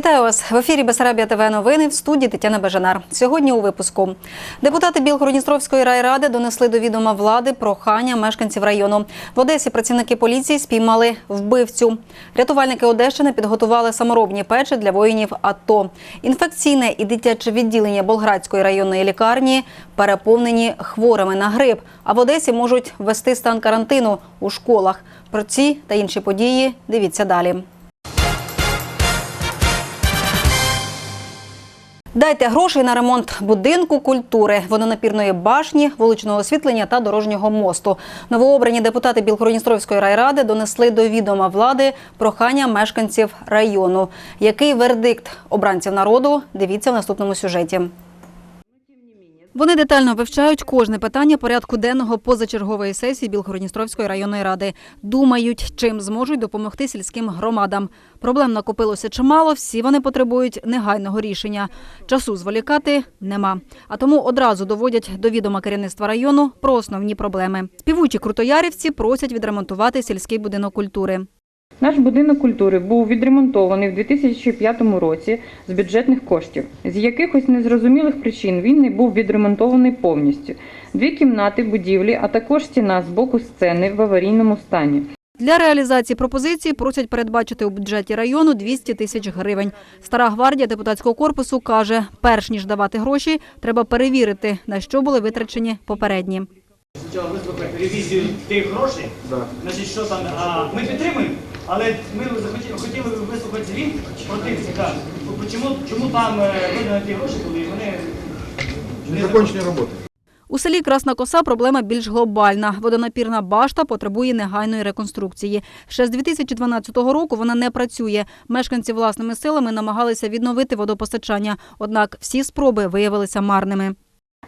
Вітаю вас в ефірі Бесарабія ТВ новини в студії Тетяна Бежанар. Сьогодні у випуску депутати Білгородністровської райради донесли до відома влади прохання мешканців району. В Одесі працівники поліції спіймали вбивцю. Рятувальники Одещини підготували саморобні печі для воїнів АТО. Інфекційне і дитяче відділення Болградської районної лікарні переповнені хворими на грип. А в Одесі можуть ввести стан карантину у школах. Про ці та інші події дивіться далі. Дайте грошей на ремонт будинку культури, водонапірної башні, вуличного освітлення та дорожнього мосту. Новообрані депутати Білгородністровської райради донесли до відома влади прохання мешканців району. Який вердикт обранців народу? Дивіться в наступному сюжеті. Вони детально вивчають кожне питання порядку денного позачергової сесії Білгородністровської районної ради. Думають, чим зможуть допомогти сільським громадам. Проблем накопилося чимало. Всі вони потребують негайного рішення. Часу зволікати нема. А тому одразу доводять до відома керівництва району про основні проблеми. Співучі крутоярівці просять відремонтувати сільський будинок культури. Наш будинок культури був відремонтований в 2005 році з бюджетних коштів. З якихось незрозумілих причин він не був відремонтований повністю. Дві кімнати будівлі, а також стіна з боку сцени в аварійному стані. Для реалізації пропозиції просять передбачити у бюджеті району 200 тисяч гривень. Стара гвардія депутатського корпусу каже, перш ніж давати гроші, треба перевірити, на що були витрачені попередні. Спочатку вислухати ревізію тих грошей, значить, що там, а ми підтримуємо, але ми захотіли, хотіли вислухати звіт про чому, чому там е, видані ті гроші були, і вони не Незакончені роботи. У селі Красна Коса проблема більш глобальна. Водонапірна башта потребує негайної реконструкції. Ще з 2012 року вона не працює. Мешканці власними силами намагалися відновити водопостачання. Однак всі спроби виявилися марними.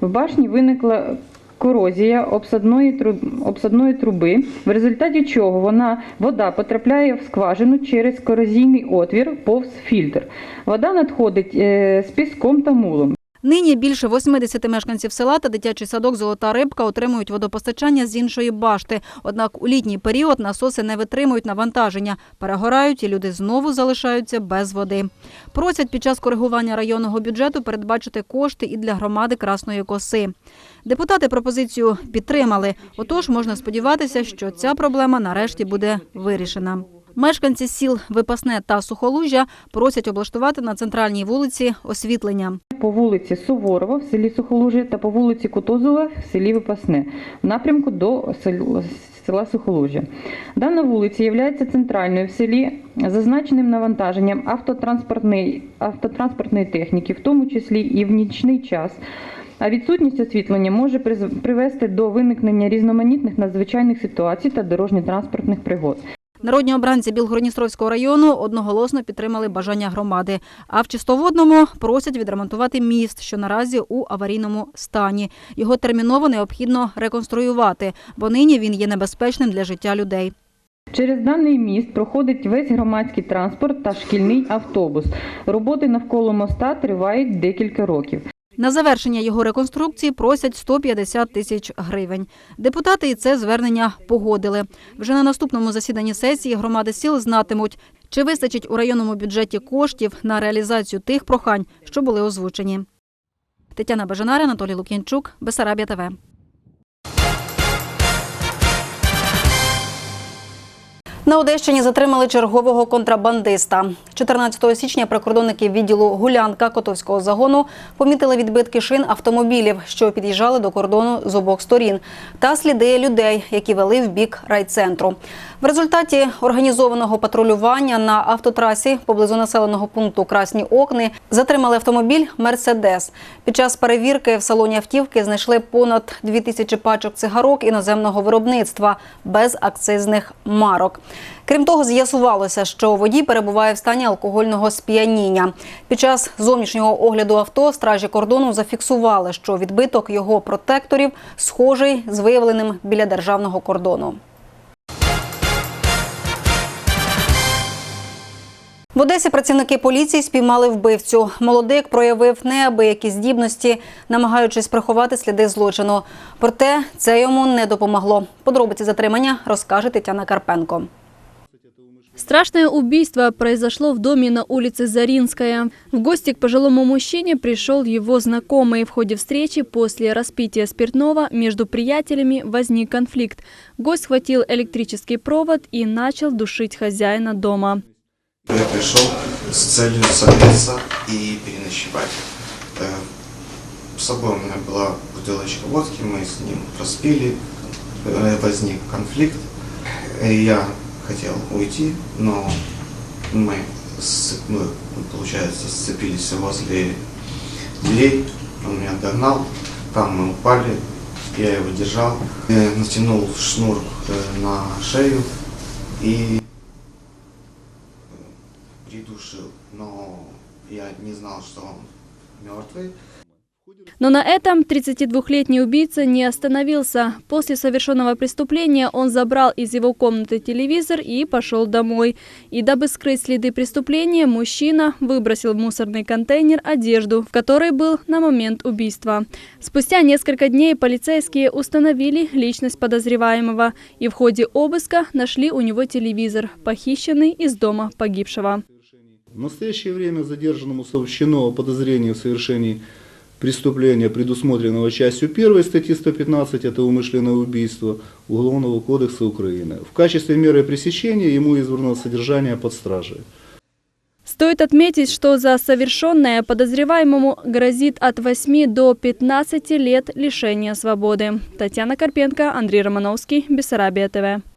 В башні виникла корозія обсадної тру- обсадної труби, в результаті чого вона вода потрапляє в скважину через корозійний отвір повз фільтр. Вода надходить е, з піском та мулом. Нині більше 80 мешканців села та дитячий садок Золота рибка отримують водопостачання з іншої башти. Однак у літній період насоси не витримують навантаження, перегорають і люди знову залишаються без води. Просять під час коригування районного бюджету передбачити кошти і для громади Красної Коси. Депутати пропозицію підтримали. Отож, можна сподіватися, що ця проблема нарешті буде вирішена. Мешканці сіл Випасне та Сухолужжя просять облаштувати на центральній вулиці освітлення. По вулиці Суворова в селі Сухолужі та по вулиці Кутузова в селі Випасне в напрямку до сел- села Сухолужжя. Дана вулиця є центральною в селі зазначеним навантаженням автотранспортної, автотранспортної техніки, в тому числі і в нічний час. А відсутність освітлення може привести до виникнення різноманітних надзвичайних ситуацій та дорожньо-транспортних пригод. Народні обранці Білгородністровського району одноголосно підтримали бажання громади. А в чистоводному просять відремонтувати міст, що наразі у аварійному стані. Його терміново необхідно реконструювати, бо нині він є небезпечним для життя людей. Через даний міст проходить весь громадський транспорт та шкільний автобус. Роботи навколо моста тривають декілька років. На завершення його реконструкції просять 150 тисяч гривень. Депутати і це звернення погодили. Вже на наступному засіданні сесії громади сіл знатимуть, чи вистачить у районному бюджеті коштів на реалізацію тих прохань, що були озвучені. Тетяна Бажанар, Анатолій Лук'янчук, Бесарабія ТВ. На Одещині затримали чергового контрабандиста. 14 січня прикордонники відділу Гулянка Котовського загону помітили відбитки шин автомобілів, що під'їжджали до кордону з обох сторін, та сліди людей, які вели в бік райцентру. В результаті організованого патрулювання на автотрасі поблизу населеного пункту Красні Окни затримали автомобіль Мерседес. Під час перевірки в салоні автівки знайшли понад 2 тисячі пачок цигарок іноземного виробництва без акцизних марок. Крім того, з'ясувалося, що водій перебуває в стані алкогольного сп'яніння. Під час зовнішнього огляду авто стражі кордону зафіксували, що відбиток його протекторів схожий з виявленим біля державного кордону. В Одесі працівники поліції спіймали вбивцю. Молодик проявив неабиякі здібності, намагаючись приховати сліди злочину. Проте це йому не допомогло. Подробиці затримання розкаже Тетяна Карпенко. Страшное убийство произошло в доме на улице Заринская. В гости к пожилому мужчине пришел его знакомый. В ходе встречи после распития спиртного между приятелями возник конфликт. Гость схватил электрический провод и начал душить хозяина дома. Я пришел с целью согреться и переночевать. Э, С собой у меня была бутылочка водки, мы с ним распили, э, возник конфликт. Я хотел уйти, но мы, мы, получается, сцепились возле дверей, он меня догнал, там мы упали, я его держал, э, натянул шнур на шею и придушил, но я не знал, что он мертвый. Но на этом 32-летний убийца не остановился. После совершенного преступления он забрал из его комнаты телевизор и пошел домой. И дабы скрыть следы преступления, мужчина выбросил в мусорный контейнер одежду, в которой был на момент убийства. Спустя несколько дней полицейские установили личность подозреваемого и в ходе обыска нашли у него телевизор, похищенный из дома погибшего. В настоящее время задержанному сообщено подозрение в совершении преступления, предусмотренного частью 1 статьи 115, это умышленное убийство Уголовного кодекса Украины. В качестве меры пресечения ему избрано содержание под стражей. Стоит отметить, что за совершенное подозреваемому грозит от 8 до 15 лет лишения свободы. Татьяна Карпенко, Андрей Романовский, Бессарабия ТВ.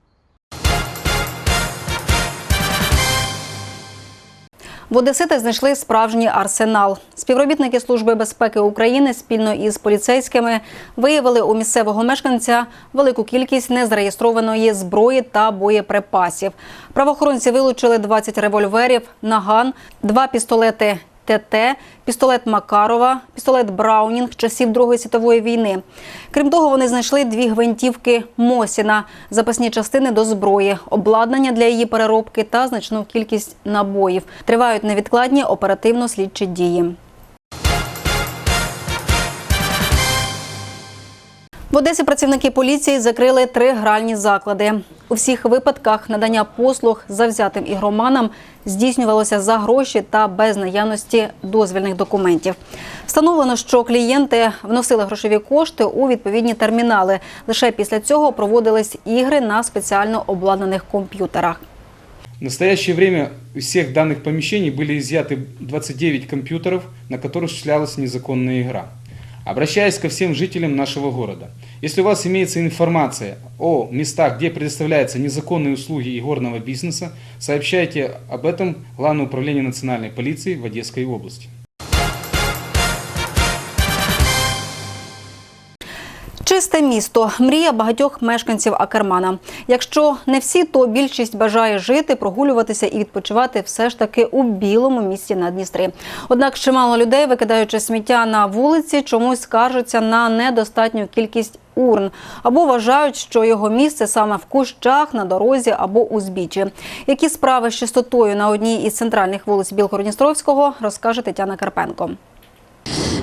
В Одесити знайшли справжній арсенал. Співробітники Служби безпеки України спільно із поліцейськими виявили у місцевого мешканця велику кількість незареєстрованої зброї та боєприпасів. Правоохоронці вилучили 20 револьверів, наган, два пістолети ТТ, пістолет Макарова, пістолет Браунінг часів Другої світової війни. Крім того, вони знайшли дві гвинтівки Мосіна, запасні частини до зброї, обладнання для її переробки та значну кількість набоїв. Тривають невідкладні оперативно-слідчі дії. В Одесі працівники поліції закрили три гральні заклади. У всіх випадках надання послуг завзятим ігроманам здійснювалося за гроші та без наявності дозвільних документів. Встановлено, що клієнти вносили грошові кошти у відповідні термінали. Лише після цього проводились ігри на спеціально обладнаних комп'ютерах. В настоящее время из всех данных помещений были изъяты 29 компьютеров, на которых осуществлялась незаконная игра. Обращаясь ко всем жителям нашего города, если у вас имеется информация о местах, где предоставляются незаконные услуги игорного бизнеса, сообщайте об этом Главное управление национальной полиции в Одесской области. Чисте місто мрія багатьох мешканців Акермана. Якщо не всі, то більшість бажає жити, прогулюватися і відпочивати все ж таки у білому місті на Дністрі. Однак чимало людей, викидаючи сміття на вулиці, чомусь скаржаться на недостатню кількість урн або вважають, що його місце саме в кущах, на дорозі або узбіччі. Які справи з чистотою на одній із центральних вулиць Білгородністровського, розкаже Тетяна Карпенко.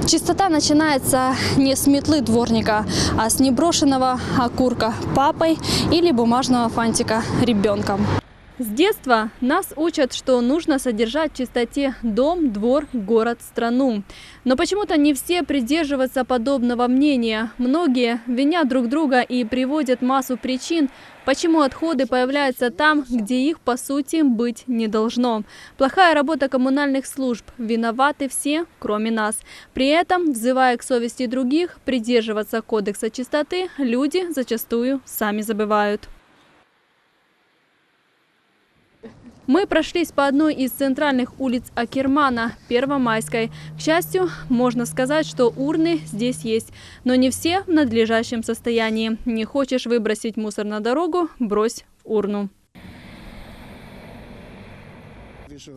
Чистота начинается не с метлы дворника, а с неброшенного окурка папой или бумажного фантика ребенком. С детства нас учат, что нужно содержать в чистоте дом, двор, город, страну. Но почему-то не все придерживаются подобного мнения. Многие винят друг друга и приводят массу причин, почему отходы появляются там, где их по сути быть не должно. Плохая работа коммунальных служб. Виноваты все, кроме нас. При этом, взывая к совести других, придерживаться кодекса чистоты, люди зачастую сами забывают. Мы прошлись по одной из центральных улиц Акермана, Первомайской. К счастью, можно сказать, что урны здесь есть, но не все в надлежащем состоянии. Не хочешь выбросить мусор на дорогу – брось в урну.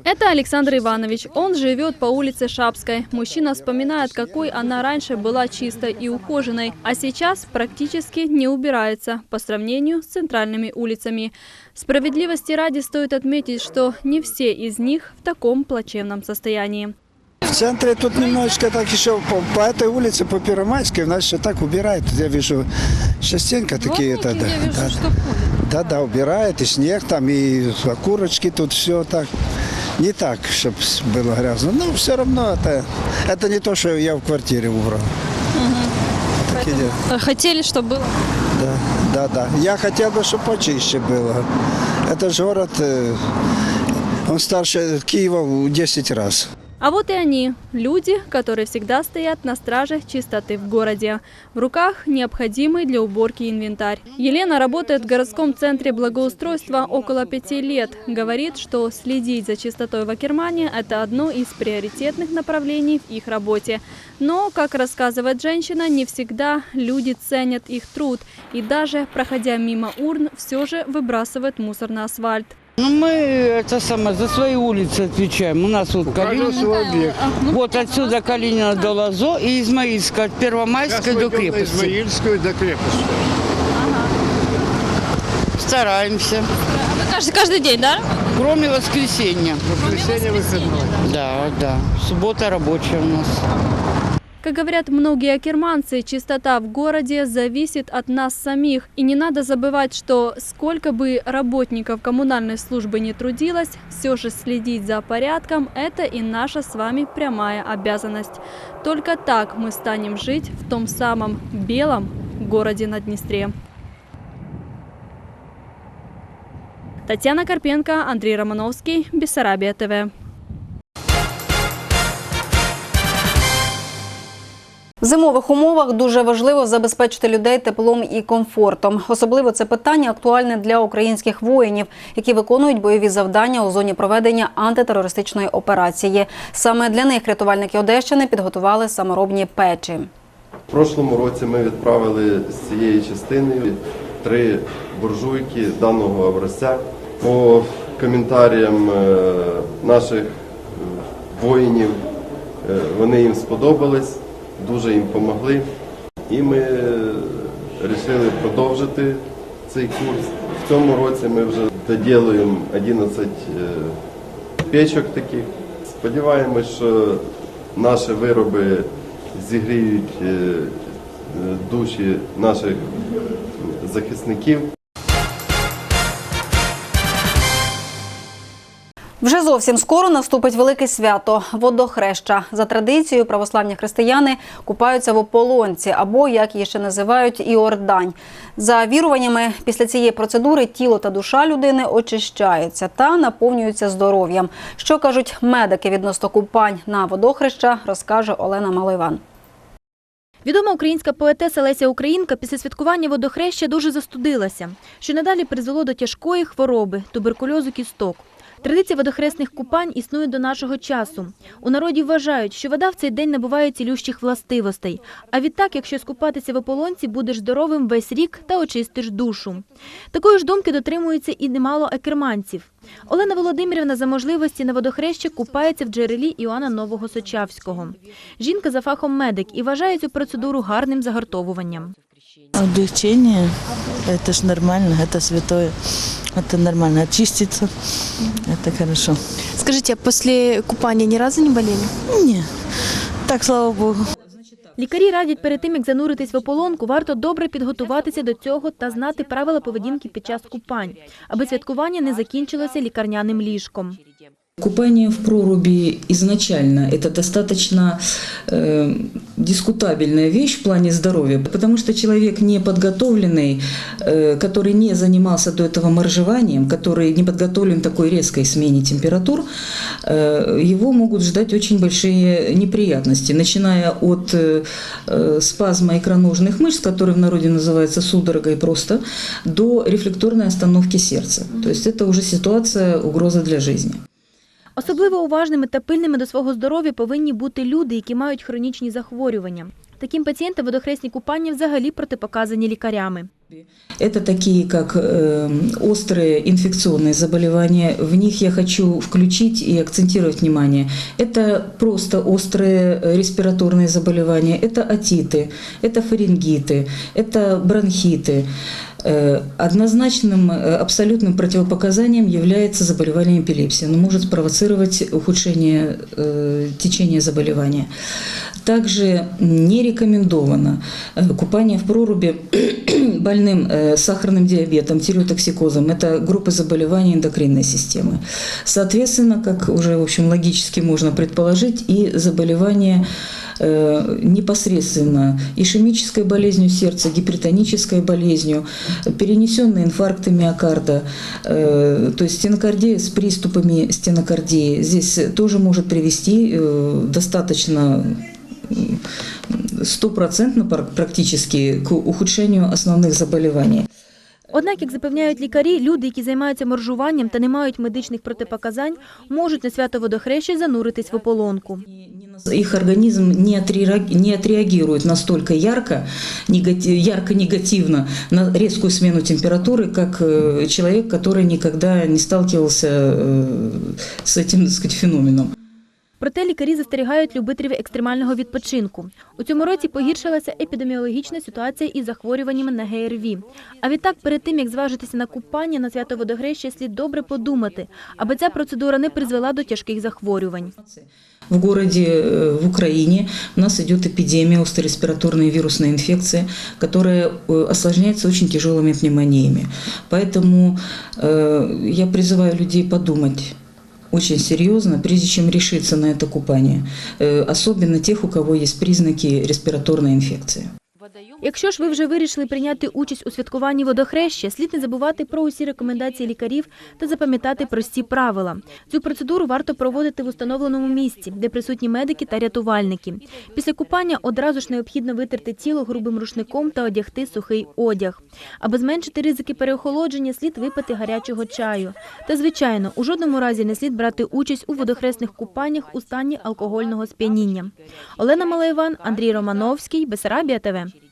Это Александр Иванович. Он живет по улице Шапской. Мужчина вспоминает, какой она раньше была чистой и ухоженной, а сейчас практически не убирается по сравнению с центральными улицами. Справедливости ради стоит отметить, что не все из них в таком плачевном состоянии. В центре тут немножечко так еще по, по этой улице, по Первомайской, у нас еще так убирают. Я вижу частенько такие это, да, да, Да, да, убирает, и снег там, и окурочки тут все так. Не так, чтобы было грязно. Но все равно это, это не то, что я в квартире убрал. Такие дела. Э, Хотели, чтобы было? Да, да, да. Я хотел бы, чтобы почище было. Это же город, э, он старше Киева в 10 раз. А вот и они, люди, которые всегда стоят на страже чистоты в городе. В руках необходимый для уборки инвентарь. Елена работает в городском центре благоустройства около пяти лет. Говорит, что следить за чистотой в Акермане – это одно из приоритетных направлений в их работе. Но, как рассказывает женщина, не всегда люди ценят их труд. И даже, проходя мимо урн, все же выбрасывают мусор на асфальт. Ну, мы это самое, за свои улицы отвечаем. У нас вот Калинина. Вот отсюда Калинина до Лазо и Измаильска, от Первомайской до крепости. Измаильскую до крепости. Стараемся. Вы каждый, каждый день, да? Кроме воскресенья. Воскресенье выходной. Да, да. Суббота рабочая у нас. Как говорят многие акерманцы, чистота в городе зависит от нас самих. И не надо забывать, что сколько бы работников коммунальной службы не трудилось, все же следить за порядком – это и наша с вами прямая обязанность. Только так мы станем жить в том самом белом городе на Днестре. Татьяна Карпенко, Андрей Романовский, Бессарабия ТВ. В зимових умовах дуже важливо забезпечити людей теплом і комфортом. Особливо це питання актуальне для українських воїнів, які виконують бойові завдання у зоні проведення антитерористичної операції. Саме для них рятувальники Одещини підготували саморобні печі. В прошлому році ми відправили з цієї частини три буржуйки даного образця. По коментарям е, наших воїнів е, вони їм сподобались, дуже їм допомогли. І ми вирішили продовжити цей курс. В цьому році ми вже доділуємо 11 е, печок таких. Сподіваємось, що наші вироби зігріють е, е, душі наших захисників. Вже зовсім скоро наступить велике свято водохреща. За традицією, православні християни купаються в ополонці або, як її ще називають, іордань. За віруваннями, після цієї процедури тіло та душа людини очищаються та наповнюються здоров'ям. Що кажуть медики відносно купань на водохреща, розкаже Олена Малойван. Відома українська поетеса Леся Українка після святкування водохреща дуже застудилася, що надалі призвело до тяжкої хвороби – туберкульозу кісток. Традиція водохресних купань існує до нашого часу. У народі вважають, що вода в цей день набуває цілющих властивостей. А відтак, якщо скупатися в ополонці, будеш здоровим весь рік та очистиш душу. Такої ж думки дотримуються і немало екерманців. Олена Володимирівна за можливості на водохреща купається в джерелі Іоанна Нового Сочавського. Жінка за фахом медик і вважає цю процедуру гарним загартовуванням. Облегчение, это ж нормально, это святое, это нормально. Очиститься, это хорошо. Скажите, а после купания ни разу не болели? Не, так, слава Богу. Лікарі радять перед тим, як зануритись в ополонку, варто добре підготуватися до цього та знати правила поведінки під час купань, аби святкування не закінчилося лікарняним ліжком. Купание в проруби изначально это достаточно э, дискутабельная вещь в плане здоровья, потому что человек неподготовленный, э, который не занимался до этого моржеванием, который не подготовлен такой резкой смене температур, э, его могут ждать очень большие неприятности, начиная от э, э, спазма икроножных мышц, который в народе называется судорогой просто, до рефлекторной остановки сердца. То есть это уже ситуация угроза для жизни. Особливо уважними та пильними до свого здоров'я повинні бути люди, які мають хронічні захворювання. Таким пацієнтам водохресні купання взагалі протипоказані лікарями. Это такие, как э, острые инфекционные заболевания. В них я хочу включить и акцентировать внимание. Это просто острые э, респираторные заболевания. Это отиты, это фарингиты, это бронхиты. Э, Однозначным э, абсолютным противопоказанием является заболевание эпилепсии. Оно может спровоцировать ухудшение э, течения заболевания. Также не рекомендовано э, купание в проруби больным э, сахарным диабетом, тиреотоксикозом. Это группы заболеваний эндокринной системы. Соответственно, как уже, в общем, логически можно предположить, и заболевания э, непосредственно ишемической болезнью сердца, гипертонической болезнью, перенесенные инфаркты миокарда, то есть стенокардия с приступами стенокардии. Здесь тоже может привести достаточно стопроцентно пр- практически к ухудшению основных заболеваний. Однак, як запевняють лікарі, люди, які займаються моржуванням та не мають медичних протипоказань, можуть на свято водохреща зануритись в ополонку. Их организм не, отреаг- не отреагирует настолько ярко, негати- ярко-негативно на резкую смену температуры, как э, человек, который никогда не сталкивался э, с этим так сказать, феноменом. Проте лікарі застерігають любителів екстремального відпочинку. У цьому році погіршилася епідеміологічна ситуація із захворюваннями на ГРВІ. А відтак, перед тим як зважитися на купання на свято водохреща, слід добре подумати, аби ця процедура не призвела до тяжких захворювань. В городе, э, в Украине у нас идет эпидемия острореспираторной вирусной инфекции, которая э, осложняется очень тяжелыми пневмониями. Поэтому э, я призываю людей подумать очень серьезно, прежде чем решиться на это купание. Э, особенно тех, у кого есть признаки респираторной инфекции. Якщо ж ви вже вирішили прийняти участь у святкуванні водохреща, слід не забувати про усі рекомендації лікарів та запам'ятати прості правила. Цю процедуру варто проводити в установленому місці, де присутні медики та рятувальники. Після купання одразу ж необхідно витерти тіло грубим рушником та одягти сухий одяг. Аби зменшити ризики переохолодження, слід випити гарячого чаю. Та, звичайно, у жодному разі не слід брати участь у водохресних купаннях у стані алкогольного сп'яніння. Олена Малаєван, Андрій Романовський, Бесарабія ТВ.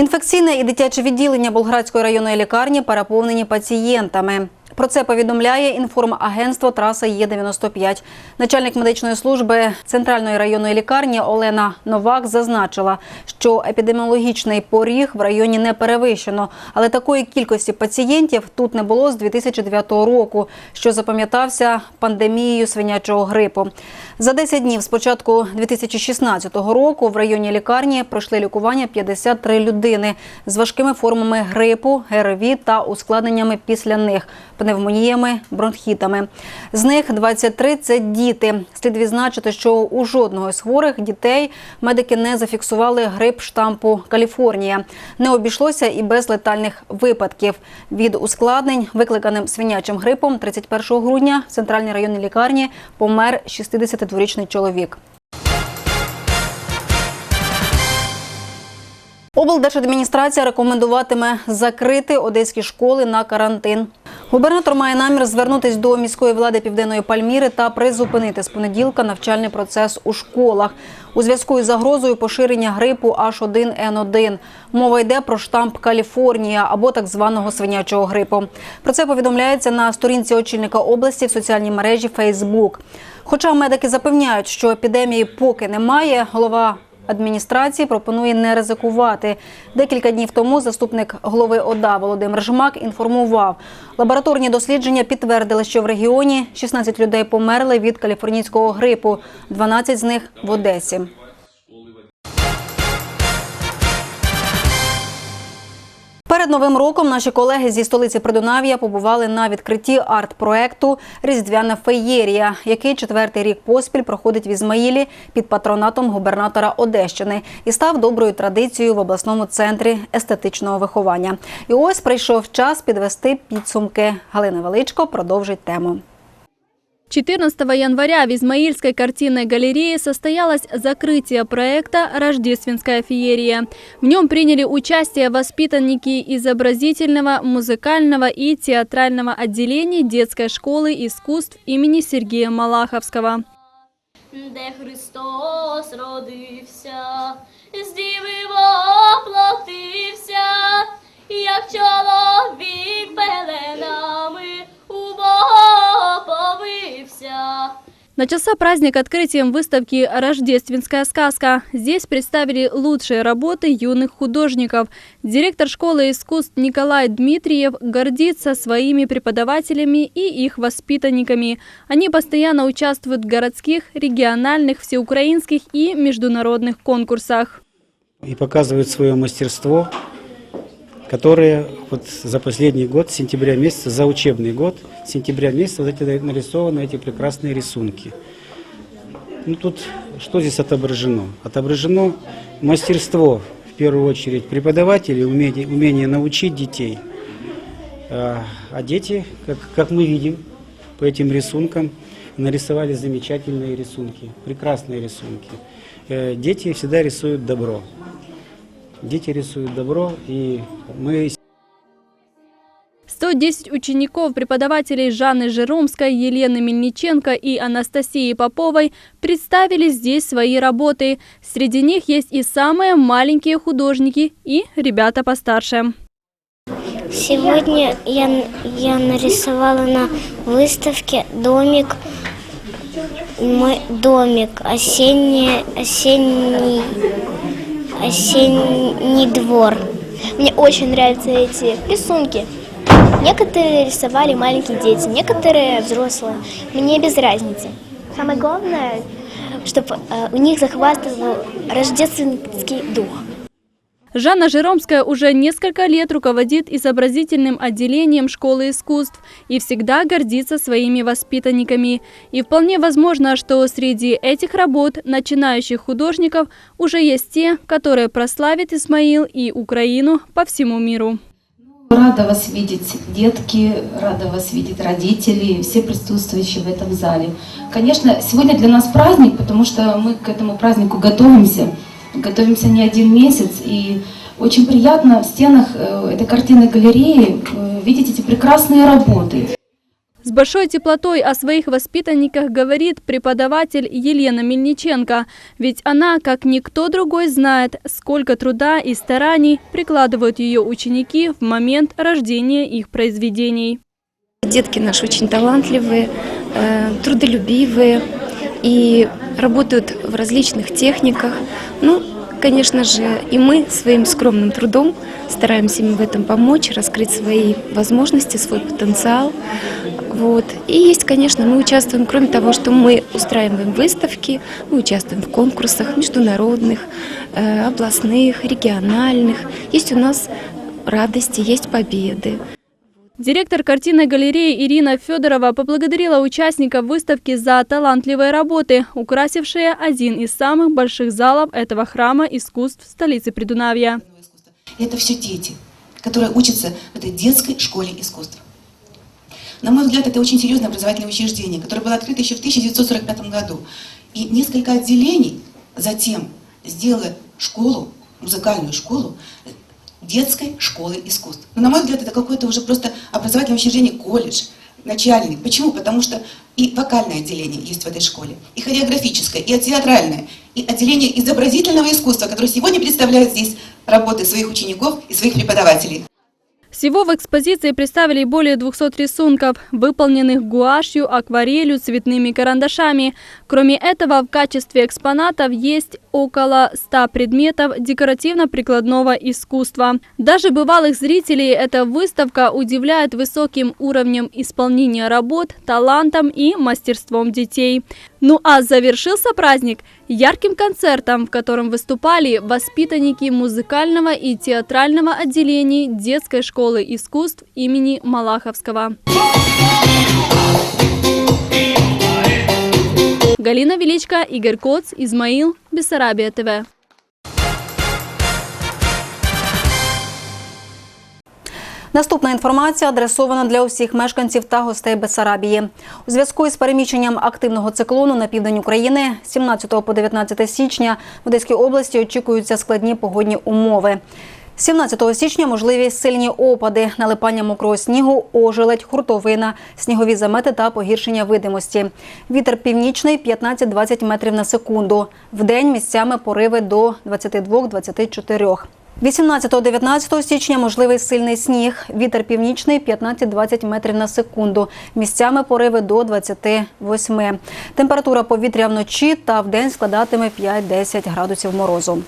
Інфекційне і дитяче відділення Болградської районної лікарні переповнені пацієнтами. Про це повідомляє інформагентство траса Є95. Начальник медичної служби центральної районної лікарні Олена Новак зазначила, що епідеміологічний поріг в районі не перевищено, але такої кількості пацієнтів тут не було з 2009 року, що запам'ятався пандемією свинячого грипу. За 10 днів з початку 2016 року в районі лікарні пройшли лікування 53 людини з важкими формами грипу, ГРВІ та ускладненнями після них пневмоніями, бронхітами. З них 23 – це діти. Слід відзначити, що у жодного з хворих дітей медики не зафіксували грип штампу Каліфорнія. Не обійшлося і без летальних випадків. Від ускладнень, викликаним свинячим грипом, 31 грудня в центральній районній лікарні помер 62-річний чоловік. Облдержадміністрація рекомендуватиме закрити одеські школи на карантин. Губернатор має намір звернутись до міської влади Південної Пальміри та призупинити з понеділка навчальний процес у школах у зв'язку із загрозою поширення грипу H1N1. Мова йде про штамп Каліфорнія або так званого свинячого грипу. Про це повідомляється на сторінці очільника області в соціальній мережі Фейсбук. Хоча медики запевняють, що епідемії поки немає, голова адміністрації пропонує не ризикувати. Декілька днів тому заступник голови ОДА Володимир Жмак інформував, лабораторні дослідження підтвердили, що в регіоні 16 людей померли від каліфорнійського грипу, 12 з них в Одесі. Перед новим роком наші колеги зі столиці Придунав'я побували на відкритті арт-проекту Різдвяна феєрія, який четвертий рік поспіль проходить в Ізмаїлі під патронатом губернатора Одещини і став доброю традицією в обласному центрі естетичного виховання. І ось прийшов час підвести підсумки. Галина Величко продовжить тему. 14 января в Измаильской картинной галерее состоялось закрытие проекта «Рождественская феерия». В нем приняли участие воспитанники изобразительного, музыкального и театрального отделений детской школы искусств имени Сергея Малаховского. де Христос родився, з діви воплотився, як чоловік пеленами у Бога побився. Начался праздник открытием выставки «Рождественская сказка». Здесь представили лучшие работы юных художников. Директор школы искусств Николай Дмитриев гордится своими преподавателями и их воспитанниками. Они постоянно участвуют в городских, региональных, всеукраинских и международных конкурсах. и показывают свое мастерство, которое вот за последний год, с сентября месяца, за учебный год, с сентября месяца вот эти нарисованы эти прекрасные рисунки. Ну тут что здесь отображено? Отображено мастерство, в первую очередь, преподавателей, умение, умение научить детей. А а дети, как, как мы видим по этим рисункам, нарисовали замечательные рисунки, прекрасные рисунки. Э, Дети всегда рисуют добро. Дети рисуют добро, и мы 110 учеников, преподавателей Жанны Жеромской, Елены Мельниченко и Анастасии Поповой представили здесь свои работы. Среди них есть и самые маленькие художники, и ребята постарше. Сегодня я, я нарисовала на выставке домик, мой домик, осенний, осенний, осенний двор. Мне очень нравятся эти рисунки. Некоторые рисовали маленькие дети, некоторые взрослые. Мне без разницы. Самое главное, чтобы у них захватывал рождественский дух. Жанна Жеромская уже несколько лет руководит изобразительным отделением школы искусств и всегда гордится своими воспитанниками. И вполне возможно, что среди этих работ начинающих художников уже есть те, которые прославят Исмаил и Украину по всему миру. Рада вас видеть, детки, рада вас видеть родители, все присутствующие в этом зале. Конечно, сегодня для нас праздник, потому что мы к этому празднику готовимся. Готовимся не один месяц, и очень приятно в стенах э, этой картинной галереи э, видеть эти прекрасные работы. С большой теплотой о своих воспитанниках говорит преподаватель Елена Мельниченко. Ведь она, как никто другой, знает, сколько труда и стараний прикладывают ее ученики в момент рождения их произведений. Детки наши очень талантливые, э, трудолюбивые и работают в различных техниках. Ну, конечно же, и мы своим скромным трудом стараемся им в этом помочь, раскрыть свои возможности, свой потенциал. Вот. И есть, конечно, мы участвуем, кроме того, что мы устраиваем выставки, мы участвуем в конкурсах международных, э, областных, региональных. Есть у нас радости, есть победы. Директор картинной галереи Ирина Федорова поблагодарила участников выставки за талантливые работы, украсившие один из самых больших залов этого храма искусств столицы Придунавья. Это все дети, которые учатся в этой детской школе искусств. На мой взгляд, это очень серьезное образовательное учреждение, которое было открыто еще в 1945 году. И несколько отделений затем сделало школу, музыкальную школу, детской школы искусств. Но, на мой взгляд, это какое-то уже просто образовательное учреждение, колледж, начальник. Почему? Потому что и вокальное отделение есть в этой школе, и хореографическое, и театральное, и отделение изобразительного искусства, которое сегодня представляет здесь работы своих учеников и своих преподавателей. Всего в экспозиции представили более 200 рисунков, выполненных гуашью, акварелью, цветными карандашами. Кроме этого, в качестве экспонатов есть около 100 предметов декоративно-прикладного искусства. Даже бывалых зрителей эта выставка удивляет высоким уровнем исполнения работ, талантом и мастерством детей. Ну а завершился праздник ярким концертом, в котором выступали воспитанники музыкального и театрального отделений детской школы искусств имени Малаховского. Галина Величко, Игорь Коц, Измаил, Бессарабия ТВ. Наступна інформація адресована для усіх мешканців та гостей Бессарабії. У зв'язку із переміщенням активного циклону на південь України з 17 по 19 січня в Одеській області очікуються складні погодні умови. 17 січня можливі сильні опади, налипання мокрого снігу, ожеледь, хуртовина, снігові замети та погіршення видимості. Вітер північний 15-20 метрів на секунду. Вдень місцями пориви до 22-24. 18-19 січня можливий сильний сніг. Вітер північний 15-20 метрів на секунду. Місцями пориви до 28. Температура повітря вночі та вдень складатиме 5-10 градусів морозу.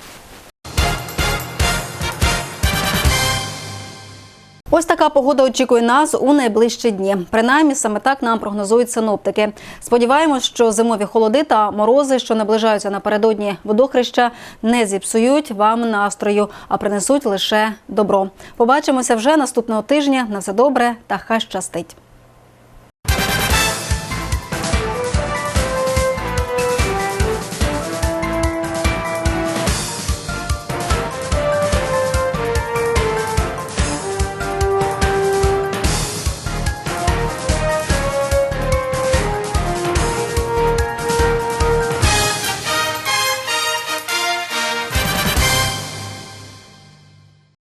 Ось така погода очікує нас у найближчі дні. Принаймні, саме так нам прогнозують синоптики. Сподіваємось, що зимові холоди та морози, що наближаються напередодні водохреща, не зіпсують вам настрою, а принесуть лише добро. Побачимося вже наступного тижня. На все добре та хай щастить.